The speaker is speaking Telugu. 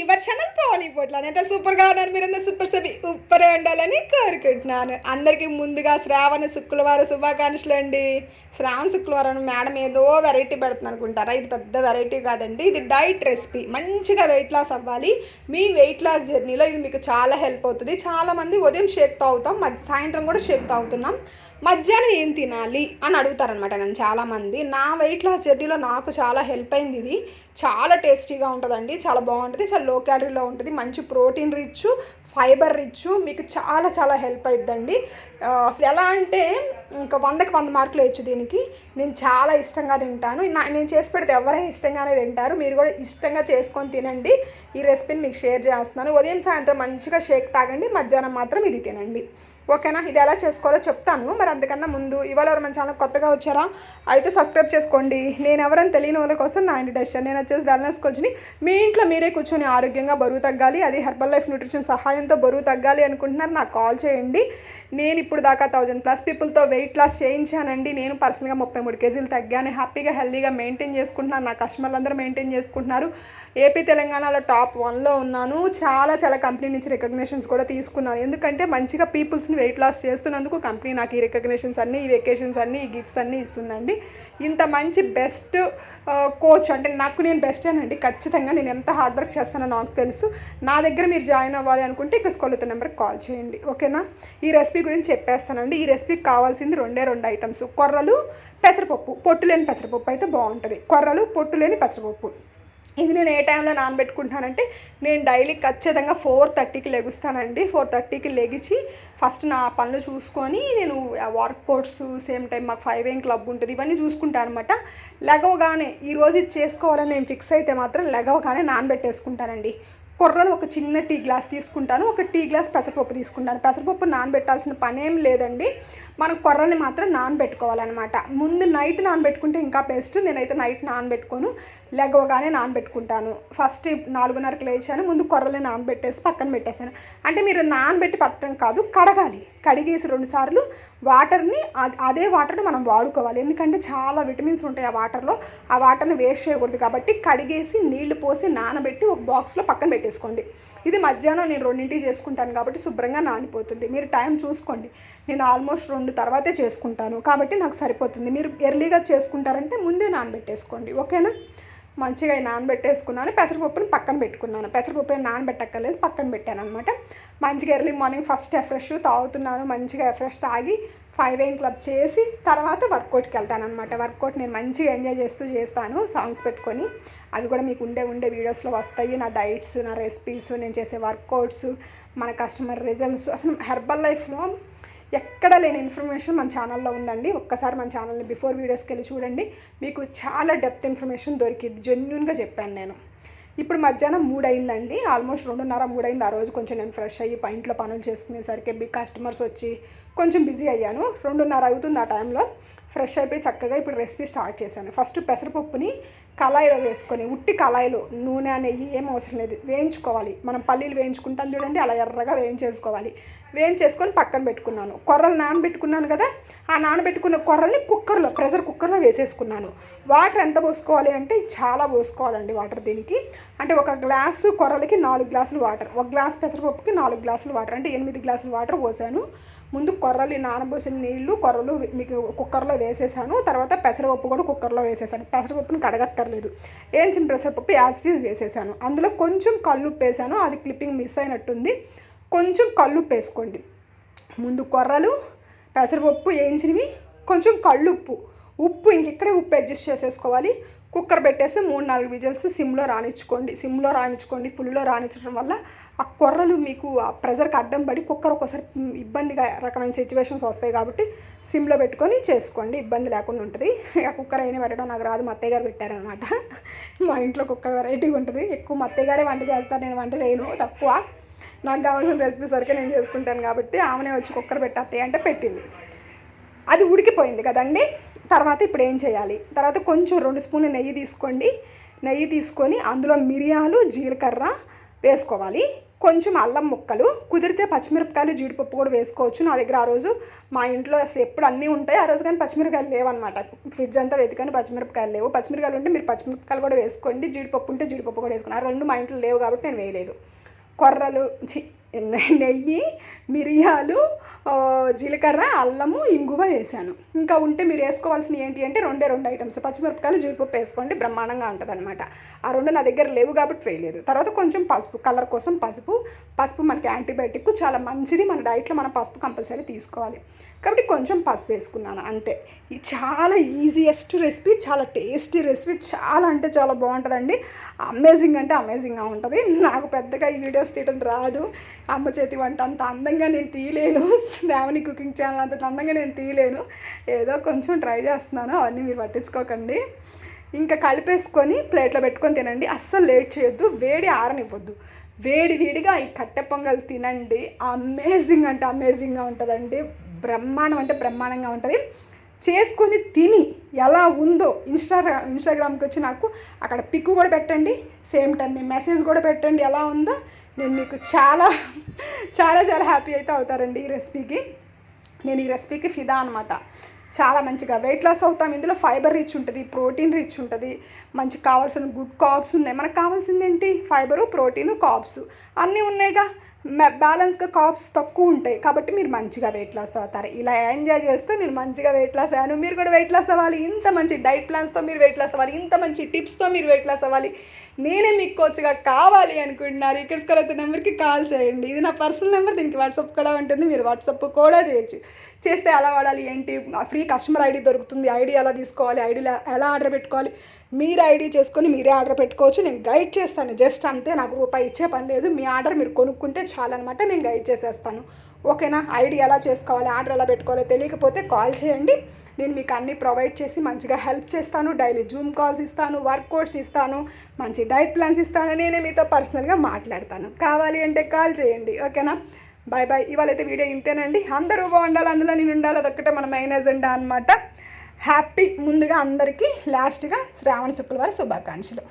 యువర్ ఛానల్ పవని పోట్ల ఎంత సూపర్గా ఉన్నారు మీరంతా సూపర్ సభి ఉప్పరే ఉండాలని కోరుకుంటున్నాను. అందరికీ ముందుగా శ్రావణ శుక్రవారం శుభాకాంక్షలు అండి. శ్రావణ శుక్రవారం మేడం ఏదో వెరైటీ పెడుతుంది అనుకుంటారా? ఇది పెద్ద వెరైటీ కాదండి. ఇది డైట్ రెసిపీ. మంచిగా వెయిట్ లాస్ అవ్వాలి. మీ వెయిట్ లాస్ జర్నీలో ఇది మీకు చాలా హెల్ప్ అవుతుంది. చాలామంది ఉదయం షేక్ తాగుతాం మధ్య సాయంత్రం కూడా షేక్ తాగుతున్నాం మధ్యాహ్నం ఏం తినాలి అని అడుగుతారనమాట నన్ను చాలామంది. నా వెయిట్ లాస్ జర్నీలో నాకు చాలా హెల్ప్ అయింది ఇది. చాలా టేస్టీగా ఉంటుందండి చాలా బాగుంటుంది చాలా లో క్యాలరీలో ఉంటుంది. మంచి ప్రోటీన్ రిచ్ ఫైబర్ రిచ్ మీకు చాలా చాలా హెల్ప్ అవుతుందండి అసలు ఎలా అంటే ఇంకా వందకి వంద మార్కులు వేయచ్చు దీనికి. నేను చాలా ఇష్టంగా తింటాను. నా నేను చేసి పెడితే ఎవరైనా ఇష్టంగానే తింటారు. మీరు కూడా ఇష్టంగా చేసుకొని తినండి. ఈ రెసిపీని మీకు షేర్ చేస్తున్నాను. ఉదయం సాయంత్రం మంచిగా షేక్ తాగండి. మధ్యాహ్నం మాత్రం ఇది తినండి. ఓకేనా? ఇది ఎలా చేసుకోవాలో చెప్తాను. మరి అందుకన్నా ముందు ఇవాళ ఎవరు మన ఛానల్ కొత్తగా వచ్చారా? అయితే సబ్స్క్రైబ్ చేసుకోండి. నేను ఎవరైనా తెలియని వాళ్ళ కోసం నా ఇండిటేషన్ నేను వచ్చేసి వెల్నెస్ కోచ్ని మీ ఇంట్లో మీరే కూర్చొని ఆరోగ్యంగా బరువు తగ్గాలి. అది హెర్బల్ లైఫ్ న్యూట్రిషన్ సహాయంతో బరువు తగ్గాలి అనుకుంటున్నారు. నాకు కాల్ చేయండి. నేను ఇప్పుడు దాకా థౌజండ్ ప్లస్ పీపుల్తో వెయిట్ లాస్ చేయించానండి. నేను పర్సనల్గా ముప్పై మూడు కేజీలు తగ్గాను. హ్యాపీగా హెల్దీగా మెయింటైన్ చేసుకుంటున్నాను. నా కస్టమర్లు అందరూ మెయింటైన్ చేసుకుంటున్నారు. ఏపీ తెలంగాణలో టాప్ వన్లో ఉన్నాను. చాలా చాలా కంపెనీ నుంచి రికగ్నేషన్స్ కూడా తీసుకున్నాను. ఎందుకంటే మంచిగా పీపుల్స్ని వెయిట్ లాస్ చేస్తున్నందుకు కంపెనీ నాకు ఈ రికగ్నేషన్స్ అన్నీ ఈ వెకేషన్స్ అన్నీ ఈ గిఫ్ట్స్ అన్నీ ఇస్తుందండి. ఇంత మంచి బెస్ట్ కోచ్ అంటే నాకు నేను బెస్ట్ అండి ఖచ్చితంగా నేను ఎంత హార్డ్ వర్క్ చేస్తానో నాకు తెలుసు. నా దగ్గర మీరు జాయిన్ అవ్వాలి అనుకుంటే ఇక్కడ స్కూల్ నెంబర్కి కాల్ చేయండి. ఓకేనా? ఈ రెసిపీ గురించి చెప్పేస్తానండి. ఈ రెసిపీకి కావాల్సింది రెండే రెండు ఐటమ్స్. కొర్రలు పెసరపప్పు. పొట్టు లేని పెసరపప్పు అయితే బాగుంటుంది. కొర్రలు పొట్టు లేని పెసరపప్పు. ఇది నేను ఏ టైంలో నానబెట్టుకుంటానంటే నేను డైలీ ఖచ్చితంగా ఫోర్ థర్టీకి లెగుస్తానండి. ఫోర్ థర్టీకి లెగిచి ఫస్ట్ నా పనులు చూసుకొని నేను వర్కౌట్స్ సేమ్ టైం మాకు ఫైవ్ ఏం క్లబ్ ఉంటుంది ఇవన్నీ చూసుకుంటాను అనమాట లెగవగానే ఈరోజు ఇది చేసుకోవాలని నేను ఫిక్స్ అయితే మాత్రం లెగవగానే నానబెట్టేసుకుంటానండి. కొర్రలు ఒక చిన్న టీ గ్లాస్ తీసుకుంటాను. ఒక టీ గ్లాస్ పెసరపప్పు తీసుకుంటాను. పెసరపప్పు నానబెట్టాల్సిన పని ఏం లేదండి. మనం కొర్రని మాత్రం నానబెట్టుకోవాలన్నమాట. ముందు నైట్ నానబెట్టుకుంటే ఇంకా బెస్ట్. నేనైతే నైట్ నానబెట్టుకోను. లెగవగానే నానబెట్టుకుంటాను. ఫస్ట్ నాలుగున్నరకు లేచాను. ముందు కొర్రలు నానబెట్టేసి పక్కన పెట్టేశాను. అంటే మీరు నానబెట్టి పట్టడం కాదు కడగాలి. కడిగేసి రెండుసార్లు వాటర్ని అదే వాటర్ని మనం వాడుకోవాలి. ఎందుకంటే చాలా విటమిన్స్ ఉంటాయి ఆ వాటర్లో. ఆ వాటర్ని వేస్ట్ చేయకూడదు కాబట్టి కడిగేసి నీళ్ళు పోసి నానబెట్టి ఒక బాక్స్లో పక్కన పెట్టేసుకోండి. ఇది మధ్యాహ్నం నేను రెండింటికి చేసుకుంటాను కాబట్టి శుభ్రంగా నానిపోతుంది. మీరు టైం చూసుకోండి. నేను ఆల్మోస్ట్ రెండు తర్వాతే చేసుకుంటాను. కాబట్టి నాకు సరిపోతుంది. మీరు ఎర్లీగా చేసుకుంటారంటే ముందే నానబెట్టేసుకోండి. ఓకేనా? మంచిగా నానబెట్టేసుకున్నాను. పెసరపప్పుని పక్కన పెట్టుకున్నాను. పెసరపప్పు ఏం నానబెట్టక్కర్లేదు పక్కన పెట్టాను అనమాట మంచిగా ఎర్లీ మార్నింగ్ ఫస్ట్ ఎఫ్రెష్ తాగుతున్నాను. మంచిగా ఎఫ్రెష్ తాగి ఫైవ్ ఏం క్లబ్ చేసి తర్వాత వర్కౌట్కి వెళ్తాను అనమాట వర్కౌట్ నేను మంచిగా ఎంజాయ్ చేస్తూ చేస్తాను సాంగ్స్ పెట్టుకొని. అవి కూడా మీకు ఉండే ఉండే వీడియోస్లో వస్తాయి. నా డైట్స్ నా రెసిపీస్ నేను చేసే వర్కౌట్స్ మన కస్టమర్ రిజల్ట్స్. అసలు హెర్బల్ లైఫ్లో ఎక్కడ లేని ఇన్ఫర్మేషన్ మన ఛానల్లో ఉందండి. ఒక్కసారి మన ఛానల్ని బిఫోర్ వీడియోస్కి వెళ్ళి చూడండి. మీకు చాలా డెప్త్ ఇన్ఫర్మేషన్ దొరికింది. జెన్యున్గా చెప్పాను నేను. ఇప్పుడు మధ్యాహ్నం మూడు అయిందండి ఆల్మోస్ట్ రెండున్నర మూడైంది. ఆ రోజు కొంచెం నేను ఫ్రెష్ అయ్యి ప- ఇంట్లో పనులు చేసుకునేసరికి బిగ్ కస్టమర్స్ వచ్చి కొంచెం బిజీ అయ్యాను. రెండున్నర అవుతుంది ఆ టైంలో ఫ్రెష్ అయిపోయి చక్కగా ఇప్పుడు రెసిపీ స్టార్ట్ చేశాను. ఫస్ట్ పెసరపప్పుని కళాయిలో వేసుకొని ఉట్టి కళాయిలో నూనె నెయ్యి ఏం అవసరం లేదు. వేయించుకోవాలి. మనం పల్లీలు వేయించుకుంటాం చూడండి అలా ఎర్రగా వేయించేసుకోవాలి. వేయించేసుకొని పక్కన పెట్టుకున్నాను. కొర్రలు నానబెట్టుకున్నాను కదా ఆ నానబెట్టుకున్న కొర్రల్ని కుక్కర్లో ప్రెషర్ కుక్కర్లో వేసేసుకున్నాను. వాటర్ ఎంత పోసుకోవాలి అంటే చాలా పోసుకోవాలండి వాటర్ దీనికి. అంటే ఒక గ్లాసు కొర్రలకి నాలుగు గ్లాసులు వాటర్ ఒక గ్లాస్ పెసరపప్పుకి నాలుగు గ్లాసులు వాటర్ అంటే ఎనిమిది గ్లాసులు వాటర్ పోసాను. ముందు కొర్రలు నానబోసిన నీళ్ళు కొర్రలు మీకు కుక్కర్లో వేసేసాను. తర్వాత పెసరపప్పు కూడా కుక్కర్లో వేసేసాను. పెసరపప్పుని కడగక్కర్లేదు వేయించిన పెసరపప్పు యాసిటీస్ వేసేసాను. అందులో కొంచెం కల్లుప్పు వేసాను అది క్లిప్పింగ్ మిస్ అయినట్టుంది. కొంచెం కల్లుప్పు వేసుకోండి ముందు కొర్రలు పెసరపప్పు వేయించినవి కొంచెం కళ్ళుప్పు. ఉప్పు ఇంకెక్కడే ఉప్పు అడ్జస్ట్ చేసేసుకోవాలి. కుక్కర్ పెట్టేసి మూడు నాలుగు విజిల్స్ సిమ్లో రానిచ్చుకోండి సిమ్లో రాణించుకోండి ఫుల్లో రానిచ్చడం వల్ల ఆ కొర్రలు మీకు ఆ ప్రెజర్కి అడ్డం పడి కుక్కర్ ఒక్కోసారి ఇబ్బందిగా రకమైన సిచ్యువేషన్స్ వస్తాయి కాబట్టి సిమ్లో పెట్టుకొని చేసుకోండి. ఇబ్బంది లేకుండా ఉంటుంది. ఆ కుక్కర్ అయినా పెట్టడం నాకు రాదు. మా అత్తయ్య గారు పెట్టారనమాట మా ఇంట్లో కుక్కర్ వెరైటీగా ఉంటుంది. ఎక్కువ మా అత్తయ్య గారే వంట చేస్తారు. నేను వంట చేయను. తక్కువ. నాకు కావాల్సిన రెసిపీస్ వరకే నేను చేసుకుంటాను కాబట్టి ఆమెనే వచ్చి కుక్కర్ పెట్టేస్తాయి అంటే పెట్టింది. అది ఉడికిపోయింది కదండి. తర్వాత ఇప్పుడు ఏం చేయాలి? తర్వాత కొంచెం రెండు స్పూన్లు నెయ్యి తీసుకోండి. నెయ్యి తీసుకొని అందులో మిరియాలు జీలకర్ర వేసుకోవాలి. కొంచెం అల్లం ముక్కలు కుదిరితే పచ్చిమిరపకాయలు జీడిపప్పు కూడా వేసుకోవచ్చు. నా దగ్గర ఆ రోజు మా ఇంట్లో అసలు ఎప్పుడు అన్నీ ఉంటాయి. ఆ రోజు కానీ పచ్చిమిరపకాయలు లేవన్నమాట. ఫ్రిడ్జ్ అంతా వెతికాను పచ్చిమిరపకాయలు లేవు. పచ్చిమిరపకాయలు ఉంటే మీరు పచ్చిమిరపకాయలు కూడా వేసుకోండి. జీడిపప్పు ఉంటే జీడిపప్పు కూడా వేసుకోండి. ఆ రెండు మా ఇంట్లో లేవు కాబట్టి నేను వేయలేదు. కొర్రలు చి నెయ్యి మిరియాలు జీలకర్ర అల్లము ఇంగువ వేసాను. ఇంకా ఉంటే మీరు వేసుకోవాల్సినవి ఏంటి అంటే రెండే రెండు ఐటమ్స్ పచ్చిమిరపకాయలు జీడిపప్పు వేసుకోండి బ్రహ్మాండంగా ఉంటుంది అనమాట ఆ రెండు నా దగ్గర లేవు కాబట్టి వేయలేదు. తర్వాత కొంచెం పసుపు కలర్ కోసం పసుపు. పసుపు మనకి యాంటీబయాటిక్ చాలా మంచిది. మన డైట్లో మనం పసుపు కంపల్సరీ తీసుకోవాలి. కాబట్టి కొంచెం పసుపు వేసుకున్నాను అంతే. ఇది చాలా ఈజియెస్ట్ రెసిపీ చాలా టేస్టీ రెసిపీ చాలా అంటే చాలా బాగుంటుందండి. అమేజింగ్ అంటే అమేజింగ్గా ఉంటుంది. నాకు పెద్దగా ఈ వీడియోస్ తీయడం రాదు. అమ్మ చేతి వంట అంత అందంగా నేను తీయలేను. శ్రావణి కుకింగ్ ఛానల్ అంత అందంగా నేను తీయలేను. ఏదో కొంచెం ట్రై చేస్తున్నాను అవన్నీ మీరు పట్టించుకోకండి. ఇంకా కలిపేసుకొని ప్లేట్లో పెట్టుకొని తినండి. అస్సలు లేట్ చేయొద్దు వేడి ఆరనివ్వద్దు. వేడి వేడిగా ఈ కట్టె పొంగల్ తినండి. అమేజింగ్ అంటే అమేజింగ్గా ఉంటుందండి. బ్రహ్మాండం అంటే బ్రహ్మాండంగా ఉంటుంది. చేసుకొని తిని ఎలా ఉందో ఇన్స్టాగ్రా ఇన్స్టాగ్రామ్కి వచ్చి నాకు అక్కడ పిక్ కూడా పెట్టండి. సేమ్ టైం మీ మెసేజ్ కూడా పెట్టండి ఎలా ఉందో. నేను మీకు చాలా చాలా చాలా హ్యాపీ అయితే అవుతారండి ఈ రెసిపీకి నేను ఈ రెసిపీకి ఫిదా అనమాట చాలా మంచిగా వెయిట్ లాస్ అవుతాం. ఇందులో ఫైబర్ రిచ్ ఉంటుంది ప్రోటీన్ రిచ్ ఉంటుంది. మంచి కావాల్సిన గుడ్ కాప్స్ ఉన్నాయి. మనకు కావాల్సింది ఏంటి? ఫైబరు ప్రోటీన్ కాప్స్ అన్నీ ఉన్నాయిగా. బ్యాలెన్స్గా కాప్స్ తక్కువ ఉంటాయి. కాబట్టి మీరు మంచిగా వెయిట్ లాస్ అవుతారు. ఇలా ఎంజాయ్ చేస్తూ నేను మంచిగా వెయిట్ లాస్ అయ్యాను మీరు కూడా వెయిట్ లాస్ అవ్వాలి. ఇంత మంచి డైట్ ప్లాన్స్తో మీరు వెయిట్ లాస్ అవ్వాలి. ఇంత మంచి టిప్స్తో మీరు వెయిట్ లాస్ అవ్వాలి. నేనే మీకు కోచ్గా కావాలి అనుకుంటున్నారు. ఇక్కడ స్కూల్ అయితే నెంబర్కి కాల్ చేయండి. ఇది నా పర్సనల్ నెంబర్ దీనికి వాట్సాప్ కూడా ఉంటుంది. మీరు వాట్సాప్ కూడా చేయొచ్చు. చేస్తే ఎలా వాడాలి ఏంటి? ఫ్రీ కస్టమర్ ఐడి దొరుకుతుంది. ఐడి ఎలా తీసుకోవాలి? ఐడి ఎలా ఆర్డర్ పెట్టుకోవాలి? మీరు ఐడి చేసుకొని మీరే ఆర్డర్ పెట్టుకోవచ్చు నేను గైడ్ చేస్తాను. జస్ట్ అంతే నాకు రూపాయి ఇచ్చే పని లేదు. మీ ఆర్డర్ మీరు కొనుక్కుంటే చాలన్నమాట నేను గైడ్ చేసేస్తాను. ఓకేనా? ఐడి ఎలా చేసుకోవాలి ఆర్డర్ ఎలా పెట్టుకోవాలి తెలియకపోతే కాల్ చేయండి. నేను మీకు అన్నీ ప్రొవైడ్ చేసి మంచిగా హెల్ప్ చేస్తాను. డైలీ జూమ్ కాల్స్ ఇస్తాను వర్కౌట్స్ ఇస్తాను మంచి డైట్ ప్లాన్స్ ఇస్తాను. నేనే మీతో పర్సనల్గా మాట్లాడతాను. కావాలి అంటే కాల్ చేయండి. ఓకేనా? Bye bye. ఇవాళ అయితే వీడియో ఇంతేనండి. అందరూ బాగుండాలి అందులో నేను ఉండాలి అదొక్కటే మన మెయిన్ ఎజెండా అనమాట హ్యాపీ ముందుగా అందరికీ లాస్ట్గా శ్రావణ శుక్రవారం శుభాకాంక్షలు.